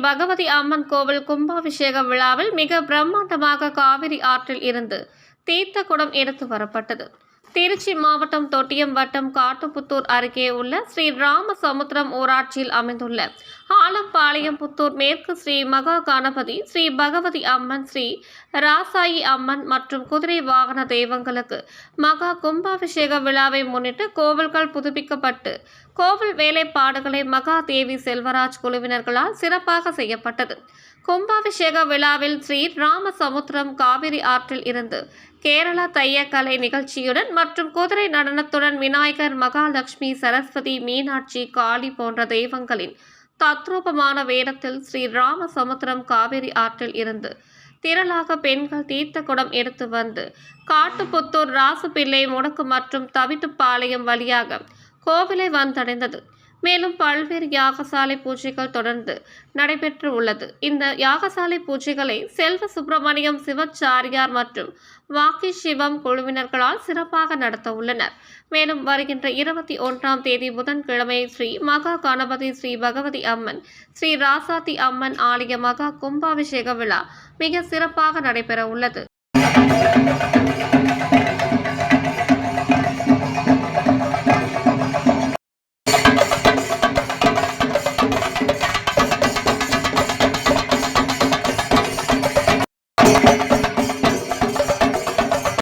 பகவதி அம்மன் கோவில் கும்பாபிஷேக விழாவில் மிக பிரம்மாண்டமாக காவிரி ஆற்றில் இருந்து தீர்த்த குடம் எடுத்து வரப்பட்டது. திருச்சி மாவட்டம் தொட்டியம் வட்டம் காட்டுப்புத்தூர் அருகே உள்ள ஸ்ரீ ராமசமுத்திரம் ஊராட்சியில் அமைந்துள்ள ஆலம்பாளையம் புத்தூர் மேற்கு ஸ்ரீ மகா கணபதி ஸ்ரீ பகவதி அம்மன் ஸ்ரீ ராசாயி அம்மன் மற்றும் குதிரை வாகன தெய்வங்களுக்கு மகா கும்பாபிஷேக விழாவை முன்னிட்டு கோவில்கள் புதுப்பிக்கப்பட்டு கோவில் வேலைப்பாடுகளை மகா தேவி செல்வராஜ் குழுவினர்களால் சிறப்பாக செய்யப்பட்டது. கும்பாபிஷேக விழாவில் ஸ்ரீ ராமசமுத்திரம் காவிரி ஆற்றில் இருந்து கேரளா தையக்கலை நிகழ்ச்சியுடன் மற்றும் குதிரை நடனத்துடன் விநாயகர் மகாலட்சுமி சரஸ்வதி மீனாட்சி காளி போன்ற தெய்வங்களின் தத்ரூபமான வேடத்தில் ஸ்ரீ ராமசமுத்திரம் காவிரி ஆற்றில் இருந்து திரளாக பெண்கள் தீர்த்த குடம் எடுத்து வந்து காட்டுப்புத்தூர் ராசுபிள்ளை முடக்கு மற்றும் தவிட்டுப்பாளையம் வழியாக கோவிலை வந்தடைந்தது. மேலும் பல்வேறு யாகசாலை பூஜைகள் தொடர்ந்து நடைபெற்று உள்ளது. இந்த யாகசாலை பூஜைகளை செல்வ சுப்பிரமணியம் சிவச்சாரியார் மற்றும் வாக்கி சிவம் குழுவினர்களால் சிறப்பாக நடத்த உள்ளனர். மேலும் வருகின்ற இருபத்தி ஒன்றாம் தேதி புதன்கிழமை ஸ்ரீ மகா கணபதி ஸ்ரீ பகவதி அம்மன் ஸ்ரீ ராசாத்தி அம்மன் ஆலய மகா கும்பாபிஷேக விழா மிக சிறப்பாக நடைபெற உள்ளது.